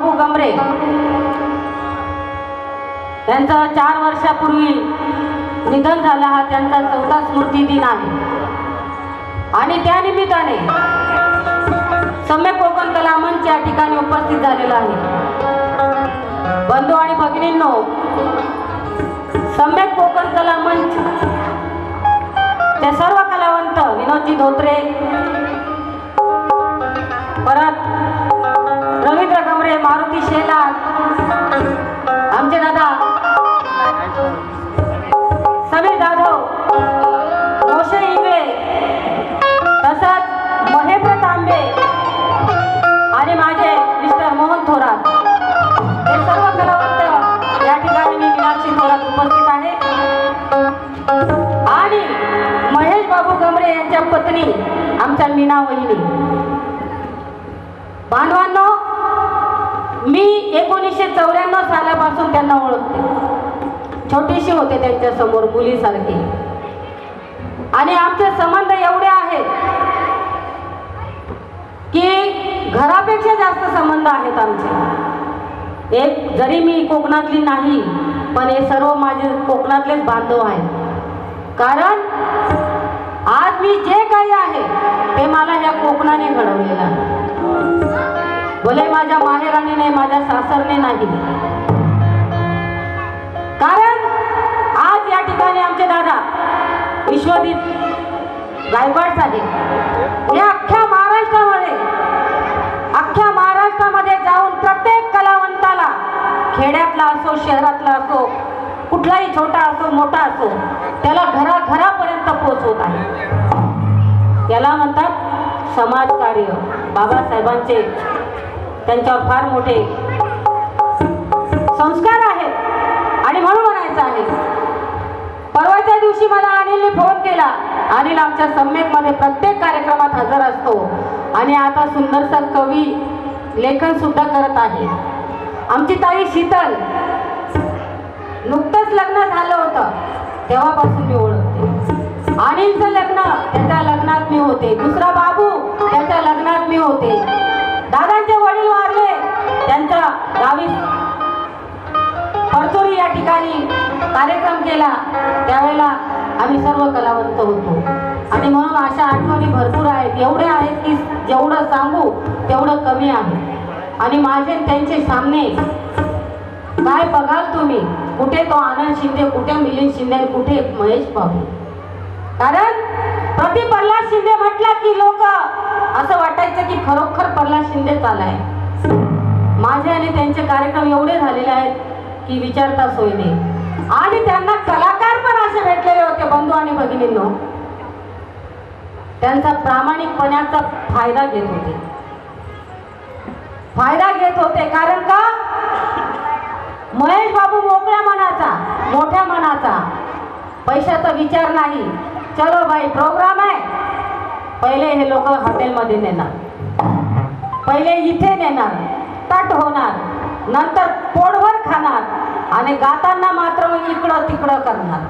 बाबू गमरे. यांचा चार वर्षापूर्वी निधन झाला हा त्यांचा चौथा स्मृती दिन आहे. आणि त्या निमित्ताने सम्यक कोकण कला मंच या ठिकाणी उपस्थित झालेला आहे. बंधू आणि भगिनींनो सम्यक कोकण कला मंच ते सर्व कलावंत विनोदजी धोत्रे रवींद्र मारुती शेलार. आमचे दादा. समीर जाधव. मोशे इंगळे तसंच महेंद्र तांबे. आणि माझे मिस्टर मोहन थोरात. हे सर्व कलावंत या ठिकाणी मी मीनाक्षी थोरात उपस्थित आहे. आणि महेश बाबू गमरे यांच्या पत्नी आमच्या मीना वहिनी. त्यांना ओळखते. छोटीशी होते त्यांच्यासमोर मुलीसारखी. आणि आमचे संबंध एवढे आहेत की घरापेक्षा जास्त संबंध आहेत आमचे. एक जरी मी कोकणातली नाही पण हे सर्व माझे कोकणातलेच बांधव आहेत. कारण आज मी जे काही आहे ते मला या कोकणाने घडवलेलं आहे. भले माझ्या माहेराने नाही माझ्या सासरने नाही दादा. विश्वदीप गायकवाड साहेब. हे अख्ख्या महाराष्ट्रामध्ये अख्ख्या महाराष्ट्रामध्ये जाऊन प्रत्येक कलावंताला खेड्यातला असो शहरातला असो कुठलाही छोटा असो मोठा असो त्याला घराघरापर्यंत पोचवत आहे. त्याला म्हणतात समाजकार्य बाबासाहेबांचे त्यांच्यावर फार मोठे संस्कार आहेत आणि म्हणून म्हणायचं आहे परवाच्या दिवशी मला अनिलने फोन केला. अनिल आमच्या सम्यकमध्ये प्रत्येक कार्यक्रमात हजर असतो. आणि आता सुंदरसर कवी लेखन सुद्धा करत आहे. आमची ताई शीतल. नुकतंच लग्न झालं होतं. तेव्हापासून मी ओळखते. अनिलचं लग्न त्याच्या लग्नात मी होते. दुसरा बाबू त्याच्या लग्नात मी होते. दादांचे वडील वारले त्यांच्या गावी परचोरी या ठिकाणी कार्यक्रम केला त्यावेळेला आम्ही सर्व कलावंत होतो. आणि म्हणून अशा आठवणी भरपूर आहेत. एवढे आहेत की जेवढं सांगू तेवढं कमी आहे. आणि माझे त्यांचे सामने काय बघाल तुम्ही? कुठे तो आनंद शिंदे कुठे मिलिंद शिंदे कुठे महेश बाबू कारण प्रति प्रल्हाद शिंदे म्हटला की लोक असं वाटायचं की खरोखर प्रल्हाद शिंदेच आलाय माझे आणि त्यांचे कार्यक्रम एवढे झालेले आहेत ती विचारता सोयी नाही. आणि त्यांना कलाकार पण असे भेटलेले होते बंधू आणि भगिनींनो. त्यांचा प्रामाणिकपणाचा फायदा घेत होते. फायदा घेत होते कारण का? महेश बाबू मोकळ्या मनाचा मोठ्या मनाचा. पैशाचा विचार नाही. चलो भाई प्रोग्राम आहे. पहिले हे लोक हॉटेलमध्ये नेणार. पहिले इथे नेणार. तट होणार. नंतर पोटभर खाणार आणि गाताना मात्र मग इकडं तिकडं करणार.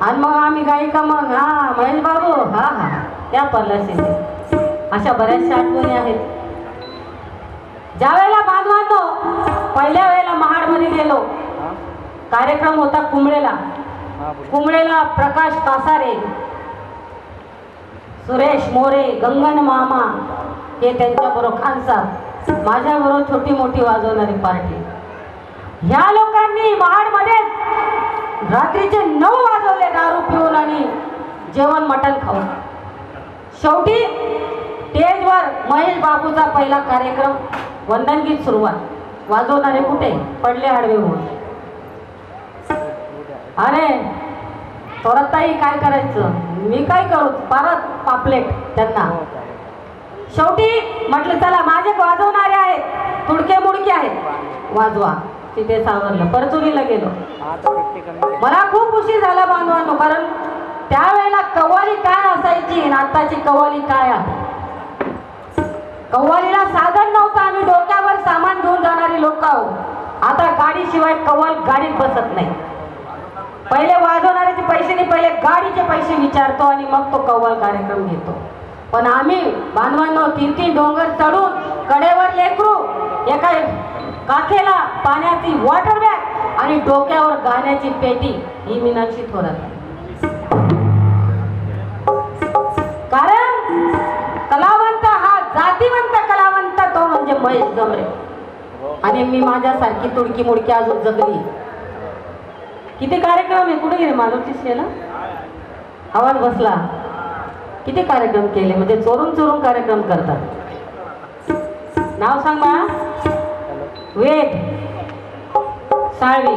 आणि मग आम्ही गायिका मग हा महेश बाबू हा हा त्या पडल्या अशा बऱ्याचशा आठवणी आहेत. ज्या वेळेला बांधवांनो पहिल्या वेळेला महाडमध्ये गेलो. कार्यक्रम होता कुंबळेला. कुंबळेला प्रकाश कासारे सुरेश मोरे गंगन मामा हे त्यांच्याबरोबर खानसार माझ्याबरोबर छोटी मोठी वाजवणारी पार्टी. ह्या लोकांनी महाडमध्ये रात्रीचे नऊ वाजवले दारू पिऊन आणि जेवण मटण खाऊन. शेवटी स्टेजवर महेश बाबूचा पहिला कार्यक्रम वंदनगीत सुरुवात. वाजवणारे कुठे? पडले आडवे होऊन. अरे थोडताही काय करायचं? मी काय करू? परत पापलेट त्यांना. शेवटी म्हटलं चला माझे वाजवणारे आहेत. तुडके मुडके आहेत. वाजवा. तिथे सावरलं. परचुरीला गेलो. मला खूप खुशी झाला बांधवांनो कारण त्यावेळेला कव्वाली काय असायची आणि आताची कव्वाली काय आहे? कव्वालीला साधन नव्हतं. आम्ही डोक्यावर सामान घेऊन जाणारी लोक आहोत. आता गाडीशिवाय कव्वाल गाडीत बसत नाही. पहिले वाजवणाऱ्याचे पैसे नाही पहिले गाडीचे पैसे विचारतो आणि मग तो कव्वाल कार्यक्रम घेतो. पण आम्ही बांधवांनो तीन तीन डोंगर चढून कडेवर लेकरू एका काखेला पाण्याची वॉटर बॅग आणि डोक्यावर गाण्याची पेटी ही मीनाक्षी थोरात कारण कलावंत हा जातीवंत कलावंत तो म्हणजे महेश जमरे. आणि मी माझ्यासारखी तुडकी मुडकी अजून जगली. किती कार्यक्रम आहे? कुठे गेले? मानवची सेना आवाज बसला. किती कार्यक्रम केले? म्हणजे चोरून चोरून कार्यक्रम करतात. नाव सांग बा. वेद. साळवी.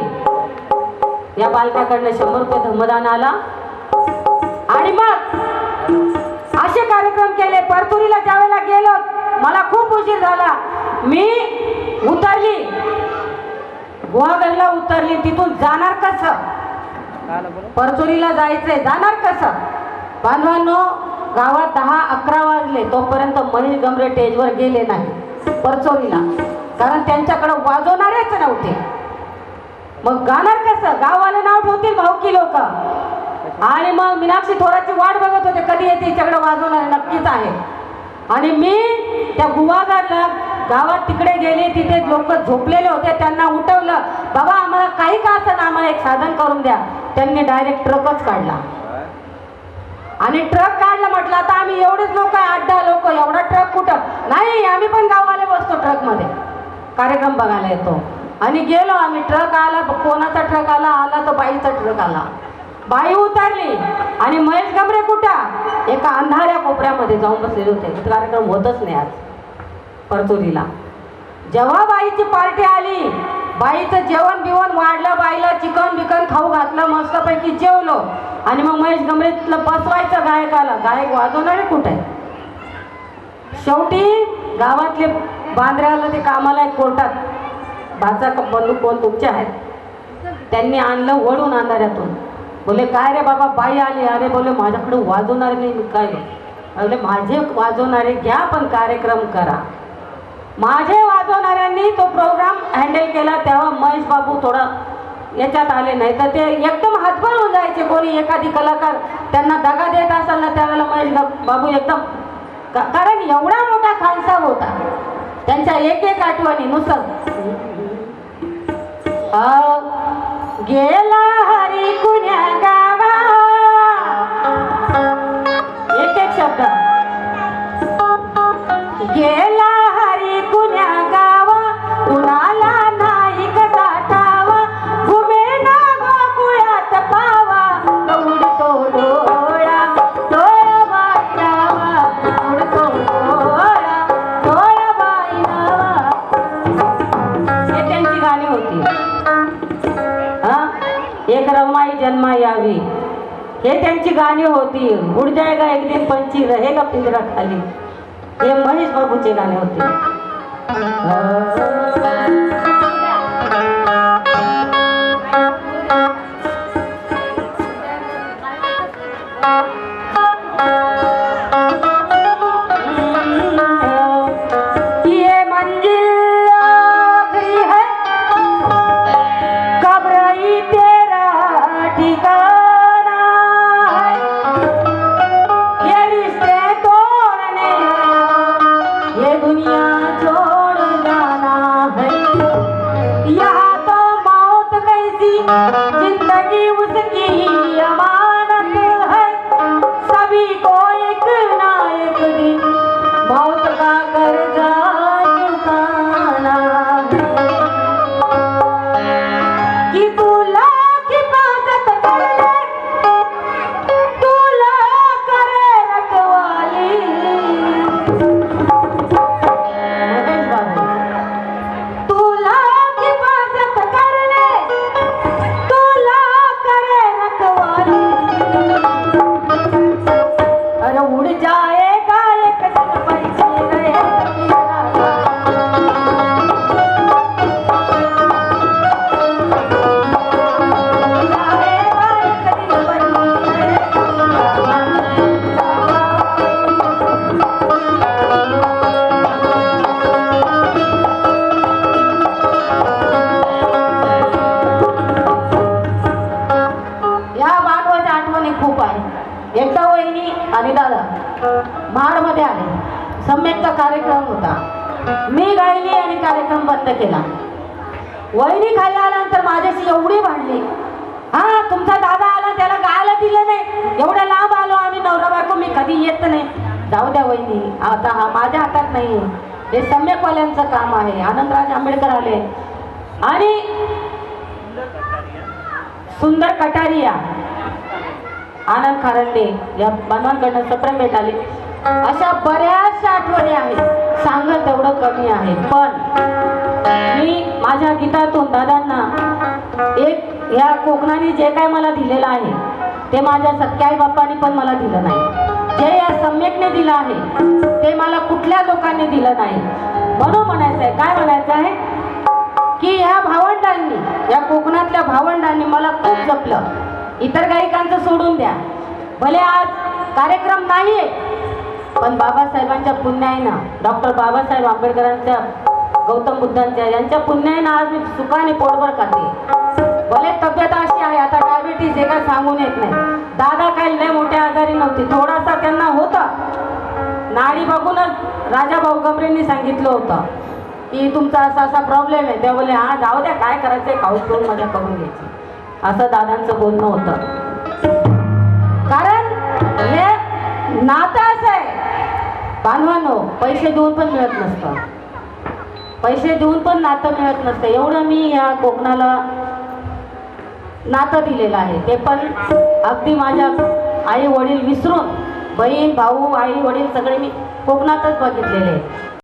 या बालकाकडनं शंभर रुपये धमदान आला. आणि मग असे कार्यक्रम केले. परतुरीला ज्यावेळेला गेलो मला खूप उशीर झाला. मी उतरली. गुहागरला उतरली. तिथून जाणार कसं? परचुरीला जायचंय. जाणार कसं? बांधवांनो गावात दहा अकरा वाजले तोपर्यंत महेश गमरे टेजवर गेले नाही. परचोरीला. कारण त्यांच्याकडे वाजवणारेच नव्हते. मग गाणार कसं? गाववाले नाव ठेवतील भाऊकी लोक. आणि मग मीनाक्षी थोराची वाट बघत होते कधी येते तिच्याकडे वाजवणारे नक्कीच आहे. आणि मी त्या गुवागारला गावात तिकडे गेले तिथे लोक झोपलेले होते त्यांना उठवलं बाबा आम्हाला काही का असं आम्हाला एक साधन करून द्या. त्यांनी डायरेक्ट ट्रकच काढला. आणि ट्रक म्हटलं आता आम्ही एवढेच लोक आहे आठ दहा लोक एवढा ट्रक कुठं? नाही आम्ही पण गाववाले बसतो ट्रकमध्ये कार्यक्रम बघायला येतो. आणि गेलो आम्ही ट्रक आला कोणाचा ट्रक आला आला तर बाईचा ट्रक आला. बाई उतरली. आणि महेश गमरे कुठं? एका अंधाऱ्या कोपऱ्यामध्ये जाऊन बसलेले होते. कार्यक्रम होतच नाही आज. परतुरीला. जेव्हा बाईची पार्टी आली बाईचं जेवण बिवण वाढलं बाईला चिकन बिकन खाऊ घातलं मस्तपैकी जेवलो. आणि मग महेश गमरीतलं बसवायचं गायकाला. गायक वाजवणार कुठे? आहे शेवटी गावातले बांद्र्याला ते कामाला एक कोर्टात भाचा बंधू कोण तुमचे आहेत? त्यांनी आणलं वळून अंधाऱ्यातून बोले काय रे बाबा बाई आली. अरे बोले माझ्याकडे वाजवणारे नाही मी काय बोले माझे वाजवणारे घ्या पण कार्यक्रम करा. माझे वाजवणाऱ्यांनी तो प्रोग्राम हँडल केला तेव्हा महेश बाबू थोडं याच्यात आले नाही. तर ते एकदम हातभर होऊन जायचे. कोणी एखादी कलाकार त्यांना दगा देत असेल ना त्यावेळेला महेश बाबू एकदम का- कारण एवढा मोठा खालसा होता. त्यांच्या एक एक आठवणी नुसतं गेला हरी कुण्या गावा. एक एक शब्द. गेला त्यांची गाणी होती. उड जाएगा एक दिन पंची रहेगा पिंजरा खाली. हे महेश बाबूचे गाणे होते. दादा महाडमध्ये आले. सम्यकचा कार्यक्रम होता. मी गायली आणि कार्यक्रम बंद केला. वहिनी खाली आल्यानंतर माझ्याशी एवढी भांडली. हा तुमचा दादा आला त्याला गायला दिलं नाही. एवढ्या लांब आलो आम्ही नवरा बायको मी कधी येत नाही. जाऊ द्या वहिनी आता हा माझ्या हातात नाही. हे सम्यकवाल्यांचं काम आहे. आनंदराज आंबेडकर आले. आणि सुंदर कटारिया. आनंद खारंडे या बनवांकडनं सप्रेम आले. अशा बऱ्याचशा आठवणी आहेत. सांगत तेवढं कमी आहे. पण मी माझ्या गीतातून दादांना एक ह्या कोकणाने जे काय मला दिलेलं आहे ते माझ्या सत्याई आई पण मला दिलं नाही. जे या सम्यकने दिलं आहे ते मला कुठल्या लोकांनी दिलं नाही. म्हणून म्हणायचं आहे काय म्हणायचं आहे की ह्या भावंडांनी या कोकणातल्या भावंडांनी मला खूप जपलं. इतर गायिकांचं सोडून द्या. भले आज कार्यक्रम नाही पण बाबासाहेबांच्या पुण्याईनं डॉक्टर बाबासाहेब आंबेडकरांच्या गौतम बुद्धांच्या यांच्या पुण्याईनं आज मी सुखाने पोटभर खाते. भले तब्येत अशी आहे आता डायबिटीज हे काय सांगून येत नाही. दादा काही लय मोठ्या आजारी नव्हती थोडासा त्यांना होता. नाडी बघूनच राजा भाऊ गमरेंनी सांगितलं होतं की तुमचा असा असा प्रॉब्लेम आहे. त्या बोले हा जाऊ द्या काय करायचं खाऊ पिऊन मजा करून घ्यायची. असं दादांचं बोलणं होतं. कारण हे नातं असं आहे. बांधवांनो पैसे देऊन पण मिळत नसतं. पैसे देऊन पण नातं मिळत नसतं. एवढं मी या कोकणाला नातं दिलेलं आहे. ते पण अगदी माझ्या आई वडील विसरून बहीण भाऊ आई वडील सगळे मी कोकणातच बघितलेले.